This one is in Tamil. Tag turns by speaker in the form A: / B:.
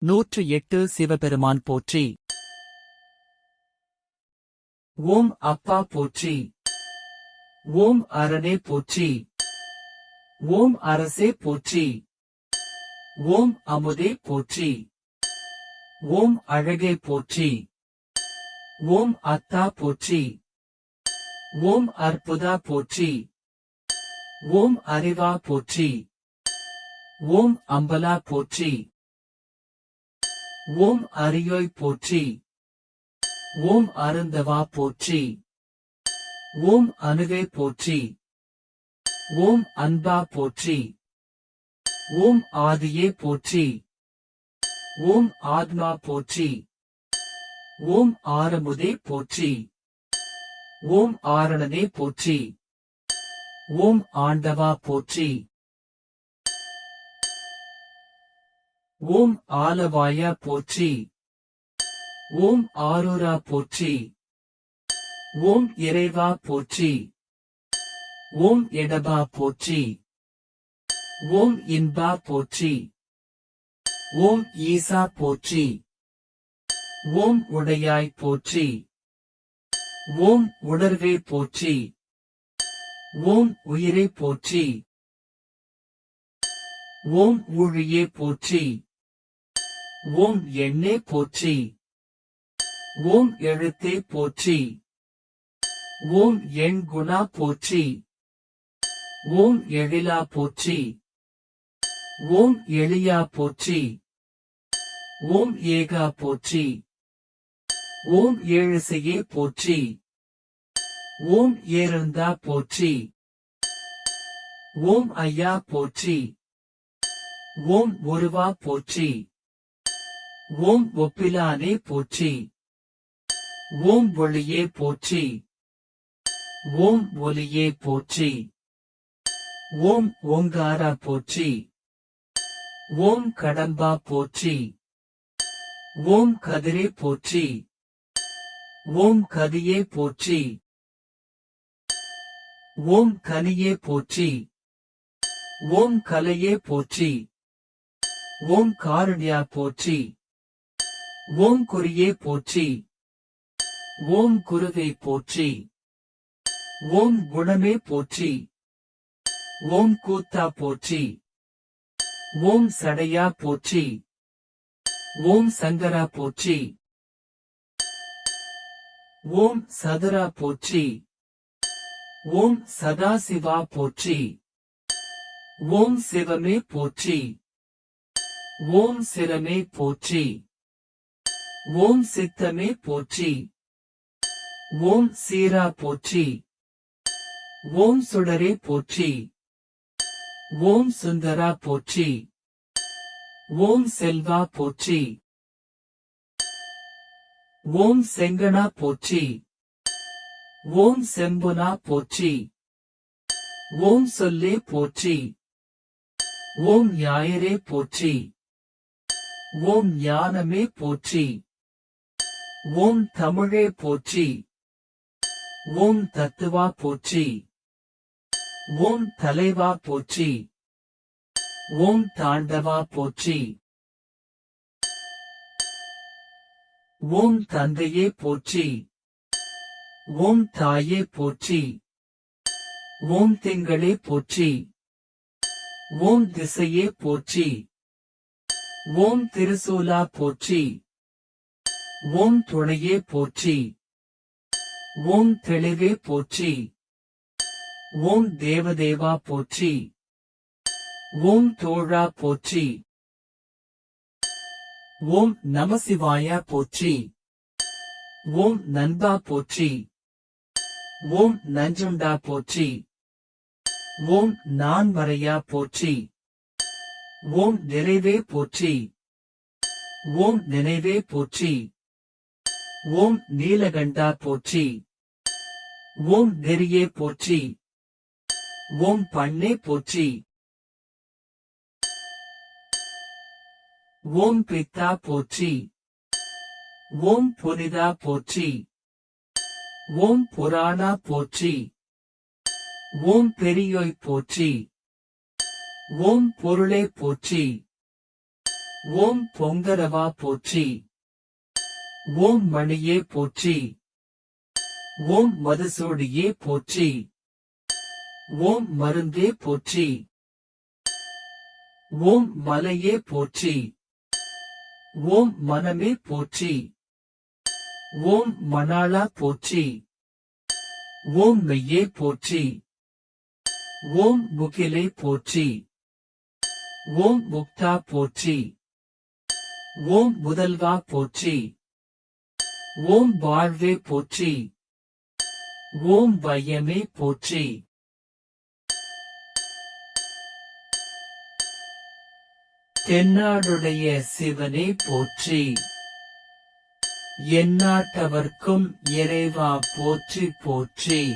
A: நூற்று எட்டு சிவபெருமான் போற்றி.
B: ஓம் அப்பா போற்றி. ஓம் அரணே போற்றி. ஓம் அரசே போற்றி. ஓம் அமுதே போற்றி. ஓம் அழகே போற்றி. ஓம் அத்தா போற்றி. ஓம் அற்புதா போற்றி. ஓம் அறிவா போற்றி. ஓம் அம்பலா போற்றி. ஓம் அரியோய் போற்றி. ஓம் அருந்தவா போற்றி. ஓம் அணுகை போற்றி. ஓம் அன்பா போற்றி. ஓம் ஆதியே போற்றி. ஓம் ஆத்மா போற்றி. ஓம் ஆரமுதே போற்றி. ஓம் ஆரணனே போற்றி. ஓம் ஆண்டவா போற்றி. ஓம் ஆலவாயா போற்றி. ஓம் ஆரூரா போற்றி. ஓம் இறைவா போற்றி. ஓம் எடபா போற்றி. ஓம் இன்பா போற்றி. ஓம் ஈசா போற்றி. ஓம் உடையாய் போற்றி. ஓம் உணர்வே போற்றி. ஓம் உயிரே போற்றி. ஓம் ஊழியே போற்றி. ஓம் எண்ணே போற்றி. ஓம் எழுத்தே போற்றி. ஓம் எண் குணா போற்றி. ஓம் எழிலா போற்றி. ஓம் எளியா போற்றி. ஓம் ஏகா போற்றி. ஓம் ஏழுசையே போற்றி. ஓம் ஏருந்தா போற்றி. ஓம் ஐயா போற்றி. ஓம் ஒருவா போற்றி. ஓம் ஒப்பிலானே போற்றி. ஓம் ஒளியே போற்றி. ஓம் ஒலியே போற்றி. ஓம் ஓங்காரா போற்றி. ஓம் கடம்பா போற்றி. ஓம் கதிரே போற்றி. ஓம் கதியே போற்றி. ஓம் கனியே போற்றி. ஓம் கலையே போற்றி. ஓம் காரணியா போற்றி. ஓம் குறியே போற்றி. ஓம் குருவே போற்றி. ஓம் குணமே போற்றி. ஓம் கூத்தா போற்றி. ஓம் சடையா போற்றி. ஓம் சங்கரா போற்றி. ஓம் சதுரா போற்றி. ஓம் சதாசிவா போற்றி. ஓம் சிவமே போற்றி. ஓம் சிரமே போற்றி. ஓம் சித்தமே போற்றி. ஓம் சீரா போற்றி. ஓம் சுடரே போற்றி. ஓம் சுந்தரா போற்றி. ஓம் செல்வா போற்றி. ஓம் செங்கனா போற்றி. ஓம் செம்புனா போற்றி. ஓம் சொல்லே போற்றி. ஓம் ஞாயிறே போற்றி. ஓம் ஞானமே போற்றி. ஓம் தமிழே போற்றி. ஓம் தத்துவா போற்றி. ஓம் தலைவா போற்றி. ஓம் தாண்டவா போற்றி. ஓம் தந்தையே போற்றி. ஓம் தாயே போற்றி. ஓம் திங்களே போற்றி. ஓம் திசையே போற்றி. ஓம் திருசூலா போற்றி. ஓம் துணையே போற்றி. ஓம் தெளிவே போற்றி. ஓம் தேவதேவா போற்றி. ஓம் தோழா போற்றி. ஓம் நமசிவாயா போற்றி. ஓம் நண்பா போற்றி. ஓம் நஞ்சுண்டா போற்றி. ஓம் நான் வரையா போற்றி. ஓம் நிறைவே போற்றி. ஓம் நினைவே போற்றி. ஓம் நீலகண்டா போற்றி. ஓம் நெறியே போற்றி. ஓம் பண்ணே போற்றி. ஓம் பித்தா போற்றி. ஓம் புனிதா போற்றி. ஓம் புராணா போற்றி. ஓம் பெரியோய் போற்றி. ஓம் பொருளே போற்றி. ஓம் பொங்கரவா போற்றி. ஓம் மணியே போற்றி. ஓம் மதுசோடியே போற்றி. ஓம் மருந்தே போற்றி. ஓம் மலையே போற்றி. ஓம் மனமே போற்றி. ஓம் மணாளா போற்றி. ஓம் மெய்யே போற்றி. ஓம் முகிலே போற்றி. ஓம் முக்தா போற்றி. ஓம் முதல்வா போற்றி. ஓம் வாழ்வே போற்றி. ஓம் வையமே போற்றி. தென்னாடுடைய சிவனே போற்றி. எந்நாட்டவர்க்கும் இறைவா போற்றி போற்றி.